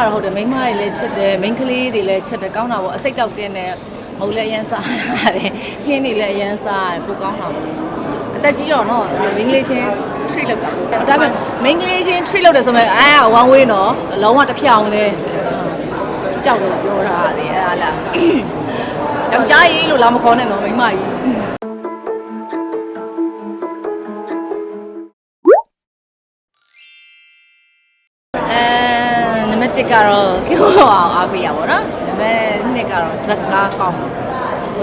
ဒါတော့ဟုတ်တယ်မိန်းမတွေလည်းချစ်တယ်မိန်းကလေးတွေလည်းချစ်တယ်ကောင်းတာပေါ့အစိတ်တောက်တင်းတယ်မဟုတ်လည်းအရန်စားရတယ်ခင်းတွေလည်းအရန်စားရတယ်ပိုကောင်းတာပေါ့အသက်ကြီးတော့နော်မိန်းကလေးချင်း treat လုပ်တာပေါ့ဒါပေမဲ့မိန်းကလေးချင်း treat လုပ်တယ်ဆိုမဲ့အာ one way နော်လုံးဝတစ်ဖြောင်နဲ့ကြောက်လို့ပြောတာလေအဲ့ဒါလားယောက်ျားကြီးလို့လာမခေါ်နဲ့နော်မိန်းမကြီး တ်1ကတော့ကိဟောအောင်အားပေးရပါတော့နံပါတ်2ကတော့ဇက်ကားကောင်းဟို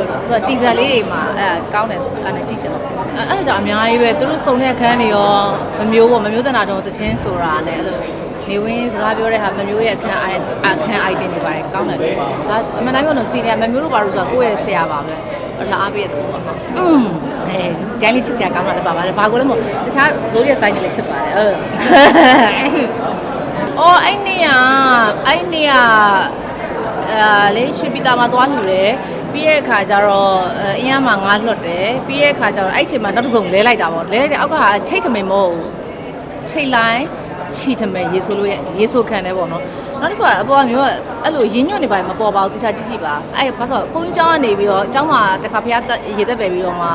သူကတီဇာလေးတွေမှာအဲကောင်းတယ်ကနေကြည့်ချင်တော့အဲအဲ့ဒါကြောင့်အများကြီးပဲသူတို့စုံတဲ့အခန်းတွေရောမမျိုးပေါ့မမျိုးတနာတော့တချင်းဆိုတာနဲ့အဲ့လိုနေဝင်းစကားပြောတဲ့ဟာမမျိုးရဲ့အခန်းအခန်း item တွေပါတယ်ကောင်းတယ်လို့ဒါအမှန်တိုင်းပြောလို့စီနီယာမမျိုးတို့ဘာလို့ဆိုတော့ကိုယ့်ရဲ့ဆရာပါပဲလာအားပေးရတယ်ပေါ့ဟုတ်อืมအဲကျိုင်းလေးချစ်စရာကောင်းတာလည်းပါပါတယ်ဘာကိုလဲမို့တခြားဇိုးရဲ့ဆိုင်တွေလည်းချစ်ပါတယ်ဟုတ် အော်အဲ့နေ့ကအဲ့နေ့ကအာလေရွှေပြည်သားမှာသွားလှူတယ်ပြီးရဲ့အခါကျတော့အဲအင်းရမှာငါးလွတ်တယ်ပြီးရဲ့အခါကျတော့အဲ့ချိန်မှာနောက်တစ်စုံလဲလိုက်တာပေါ့လဲလိုက်တဲ့အောက်ကချိတ်ထမင်မဟုတ်ဘူးချိတ်လိုက်ချီထမင်ရေဆိုလို့ရရေဆိုခံတယ်ပေါ့နော်နောက်တစ်ခုကအပေါ်ကမျိုးကအဲ့လိုရင်းညွတ်နေပါမပေါ်ပါဘူးတခြားကြည့်ကြည့်ပါအဲ့ဘာလို့ဘုန်းကြီးကျောင်းကနေပြီးတော့ကျောင်းမှာတစ်ခါဖျားတက်ရေတက်ပယ်ပြီးတော့မှ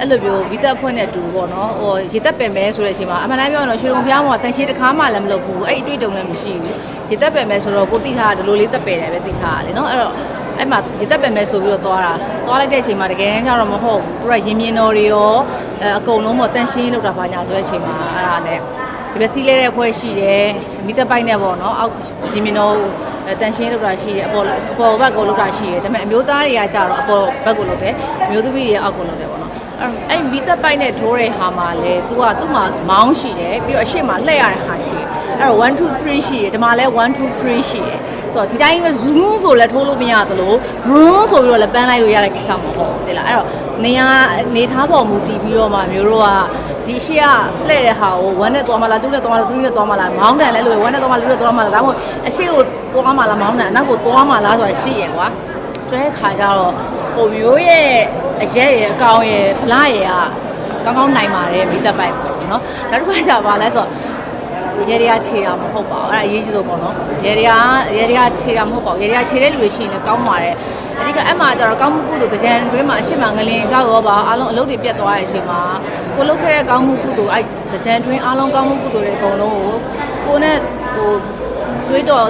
အဲ့လိုမျိုးဗီတက်ဖွင့်တဲ့တူပေါ့နော်ဟိုရေတက်ပယ်မဲဆိုတဲ့အချိန်မှာအမှန်တမ်းပြောရင်တော့ရွှေုံဖျားမှာတန်ရှည်တစ်ခါမှလည်းမလုပ်ဘူးအဲ့အတွေ့အကြုံလည်းမရှိဘူးရေတက်ပယ်မဲဆိုတော့ကိုတိထားဒီလိုလေးတက်ပယ်တယ်ပဲတိထားတယ်နော်အဲ့တော့အဲ့မှာရေတက်ပယ်မဲဆိုပြီးတော့သွားတာသွားလိုက်တဲ့အချိန်မှာတကယ်ကျတော့မဟုတ်ဘူးသူကရင်းမြင်တော်တွေရောအဲအကုန်လုံးပေါ့တန်ရှင်းလောက်တာပါညာဆိုတဲ့အချိန်မှာအဲ့ဒါနဲ့ဒီဘက်စီးလဲတဲ့ဖွဲ့ရှိတယ်မိသက်ပိုက်နဲ့ပေါ့နော်အောက်ဂျီမီနိုတန်ရှင်းလောက်တာရှိတယ်အပေါ်အပေါ်ဘက်ကိုလောက်တာရှိတယ်ဒါပေမဲ့အမျိုးသားတွေကကြတော့အပေါ်ဘက်ကိုလောက်တယ်အမျိုးသမီးတွေအောက်ကိုလောက်တယ်ပေါ့နော် အဲ့အဲ့မိသက်ပိုက်နဲ့ထိုးတဲ့ဟာမှာလဲ तू ကသူ့မှာမောင်းရှိတယ်ပြီးတော့အရှိမလှည့်ရတဲ့ဟာရှိတယ်အဲ့တော့1 2 3ရှိတယ်ဒီမှာလဲ1 2 3ရှိတယ်ဆိုတော့ဒီတိုင်းပဲ zoom ဆိုလဲထိုးလို့မရသလို room ဆိုပြီးတော့လဲပန်းလိုက်လို့ရတဲ့ကိစ္စမဟုတ်ဘူးတိလားအဲ့တော့နေရာနေထားပေါ်မူတည်ပြီးတော့မှမျိုးတို့ကဒီရှေ့ကလှည့်တဲ့ဟာကိုဝမ်းနဲ့သွားမလားတူးနဲ့သွားမလားတူးနဲ့သွားမလားမောင်းတန်လဲလို့ဝမ်းနဲ့သွားမလားတူးနဲ့သွားမလားဒါမှမဟုတ်အရှေ့ကိုသွားမလားမောင်းတန်အနောက်ကိုသွားမလားဆိုတာရှိရယ်ကွာဆိုတဲ့ခါကျတော့ဟိုမျိုးရဲ့ အရက်ရဲ့အကောင်ရဲ့ဖလားရဲ့ကကောင်းကောင်းနိုင်ပါတယ်မိသက်ပိုက်ပေါ့နော်နောက်တစ်ခါကျပါလဲဆိုတော့ရေရီယာခြေတာမဟုတ်ပါဘူးအဲ့ဒါအရေးကြီးဆုံးပေါ့နော်ရေရီယာရေရီယာခြေတာမဟုတ်ပါဘူးရေရီယာခြေတဲ့လူတွေရှိရင်လည်းကောင်းပါတယ်အဓိကအမှကျတော့ကောင်းမှုကုသိုလ်တကြံတွင်းမှာအရှိမငလင်ကြောက်ရောပါအားလုံးအလုပ်တွေပြတ်သွားတဲ့အချိန်မှာကိုလုပ်ခဲ့တဲ့ကောင်းမှုကုသိုလ်အဲ့တကြံတွင်းအားလုံးကောင်းမှုကုသိုလ်တွေအကုန်လုံးကိုကိုနဲ့ဟို တွေးတော့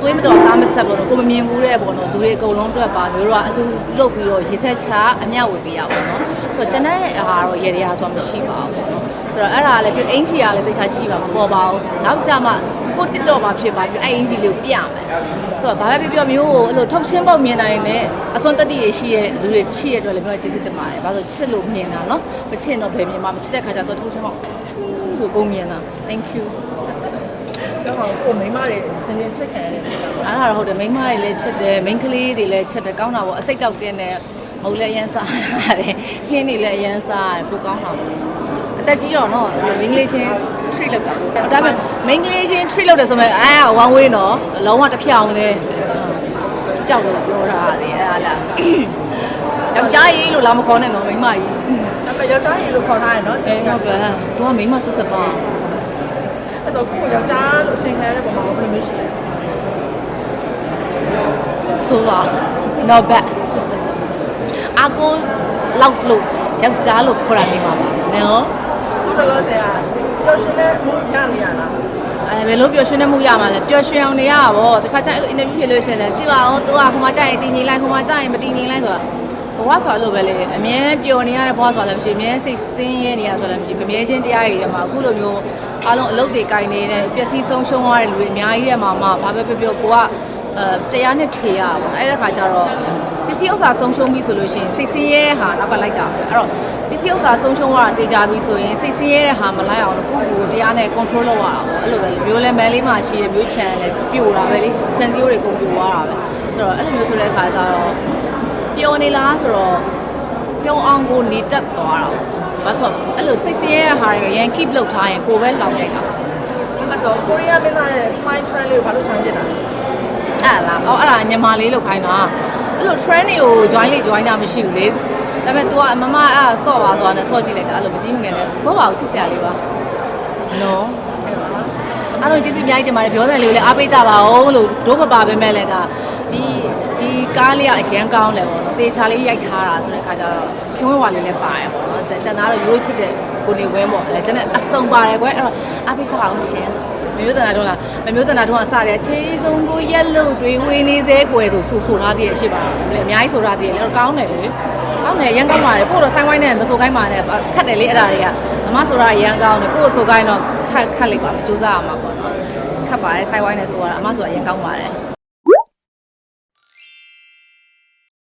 တွေးမတော့သားမဆက်ပေါ့နော်ကိုမမြင်ဘူးတဲ့ပေါ့နော်သူတွေအကုန်လုံးအတွက်ပါမျိုးတော့အလူလုတ်ပြီးတော့ရေဆက်ချအမျှဝေပေးရပါတော့ဆိုတော့ကျန်တဲ့ဟာတော့ရေရဆိုတာမရှိပါဘူးပေါ့နော်ဆိုတော့အဲ့ဒါလည်းပြအင်ချီကလည်းတခြားရှိပါမပေါ်ပါဘူးနောက်ကြမှာကိုတစ်တော့မှာဖြစ်ပါပြီအဲ့အင်ချီလေးကိုပြမယ်ဆိုတော့ဘာပဲပြောပြောမျိုးကိုအဲ့လိုထုတ်ချင်းပေါက်မြင်နိုင်နဲ့အစွမ်းတက်တည်ရရှိတဲ့လူတွေရှိတဲ့အတွက်လည်းပြောကျေးဇူးတင်ပါတယ်ဘာလို့ချစ်လို့မြင်တာနော်မချစ်တော့ဘယ်မြင်မှမချစ်တဲ့ခါကျတော့ထုတ်ချင်းပေါက်ဆိုကုန်မြင်တာ thank you တော့ကိုမိမတွေစနေချစ်ခံရတဲ့ဖြစ်တာပေါ့အဲ့ဒါတော့ဟုတ်တယ်မိန်းမတွေလည်းချစ်တယ်မိန်းကလေးတွေလည်းချစ်တယ်ကောင်းတာပေါ့အစိတ်တောက်တင်းတယ်မဟုတ်လည်းအရန်စားရတယ်ခင်းတွေလည်းအရန်စားရတယ်ပိုကောင်းတာပေါ့အသက်ကြီးတော့နော်မိန်းကလေးချင်း treat လုပ်တာပေါ့ဒါပေမဲ့မိန်းကလေးချင်း treat လုပ်တယ်ဆိုမဲ့အာ one way နော်လုံးဝတစ်ဖြောင်နဲ့ကြောက်လို့ပြောတာလေအဲ့ဒါလားယောက်ျားကြီးလို့လာမခေါ်နဲ့နော်မိန်းမကြီးအဲ့မဲ့ယောက်ျားကြီးလို့ခေါ်ထားတယ်နော်အဲဟုတ်တယ်သူကမိန်းမဆက်ဆက်ပါ အဲ့တော့ကိုယောက်ျားလို့အချိန်ခဲတဲ့ပုံမှာဘယ်လိုမျိုးရှိလဲဆိုပါ not bad အကိုလောက်လို့ယောက်ျားလို့ခေါ်တာနေမှာပါနော်ခုတလောဆယ်ကပျော်ရွှင်တဲ့မှုရနေရလားအဲဘယ်လိုပျော်ရွှင်နေမှုရမှာလဲပျော်ရွှင်အောင်နေရတာဗောတခါကျရင်အဲ့လို interview ဖြစ်လို့ရှိရင်လည်းကြည့်ပါဦး तू ကဟိုမှာကြာရင်တည်ငြိမ်လိုက်ဟိုမှာကြာရင်မတည်ငြိမ်လိုက်ဆိုတာဘဝဆိုတာလို့ပဲလေအမြဲပျော်နေရတဲ့ဘဝဆိုတာလည်းမရှိအမြဲစိတ်ဆင်းရဲနေရဆိုတာလည်းမရှိဗမြဲချင်းတရားတွေထဲမှာအခုလိုမျိုး အားလုံးအလုပ်တွေကင်နေတဲ့ပျက်စီးဆုံးရှုံးရတဲ့လူတွေအများကြီးထဲမှာမှဘာပဲပြောပြောကိုကအဲတရားနဲ့ဖြေရပါဘောအဲ့ဒါခါကျတော့ပစ္စည်းဥစ္စာဆုံးရှုံးပြီဆိုလို့ရှိရင်စိတ်ဆင်းရဲတဲ့ဟာနောက်ကလိုက်တာပဲအဲ့တော့ပစ္စည်းဥစ္စာဆုံးရှုံးရတာတေချာပြီဆိုရင်စိတ်ဆင်းရဲတဲ့ဟာမလိုက်အောင်လို့ကိုယ့်ကိုယ်တရားနဲ့ control လုပ်ရတာပေါ့အဲ့လိုပဲလေမျိုးလဲမဲလေးမှရှိရမျိုးချန်လဲပြိုတာပဲလေချန်စီယိုတွေကုန်ပြိုသွားတာပဲဆိုတော့အဲ့လိုမျိုးဆိုတဲ့အခါကျတော့ပျော်နေလားဆိုတော့ပျော်အောင်ကိုနေတက်သွားတာပေါ့ ဘာလို့ဆိုအဲ့လိုစိတ်ဆင်းရဲတဲ့ဟာတွေရန် keep လုပ်ထားရင်ကိုယ်ပဲလောင်လိုက်တာအဲ့တော့ကိုရီးယားမင်းသားရဲ့ slide trend လေးကိုဘာလို့ချမ်းပြစ်တာလဲအဲ့လားအော်အဲ့ဒါညမာလေးလောက်ခိုင်းတာအဲ့လို trend တွေကို join လေး join တာမရှိဘူးလေဒါပေမဲ့ तू ကအမမအဲ့ဒါဆော့ပါဆိုတာနဲ့ဆော့ကြည့်လိုက်တာအဲ့လိုမကြည့်မငယ်နဲ့ဆော့ပါကိုချစ်စရာလေးပါနော်အားလုံးကျေးဇူးအများကြီးတင်ပါတယ်ပြောတယ်လေးကိုလည်းအားပေးကြပါဦးလို့ဒိုးမပါပဲမဲ့လည်းဒါ ဒီဒီကားလေးကအရန်ကောင်းတယ်ပေါ့နော်တေချာလေးရိုက်ထားတာဆိုတဲ့ခါကျတော့ဖြိုးဝဲဝါလေးလည်းပါတယ်ပေါ့နော်ကျန်တာတော့ရိုးချစ်တဲ့ကိုနေဝင်းပေါ့အဲကျန်တဲ့အစုံပါတယ်ကွယ်အဲ့တော့အားပေးကြပါဦးရှင်မမျိုးတနာတော့လားမမျိုးတနာတော့အစတယ်ချေးဆုံးကိုရက်လို့တွေဝေးနေစေကွယ်ဆိုဆူဆူထားသေးရဲ့ရှိပါလေအများကြီးဆိုထားသေးရဲ့လည်းကောင်းတယ်လေကောင်းတယ်ရန်ကောင်းပါတယ်ကိုတော့ဆိုင်းဝိုင်းနဲ့မဆိုကိုင်းပါနဲ့ခတ်တယ်လေအဲ့ဒါတွေကမမဆိုတာရန်ကောင်းတယ်ကိုဆိုကိုင်းတော့ခတ်ခတ်လိုက်ပါမယ်စူးစမ်းရမှာပေါ့နော်ခတ်ပါတယ်ဆိုင်းဝိုင်းနဲ့ဆိုရတာအမဆိုတာရန်ကောင်းပါတယ်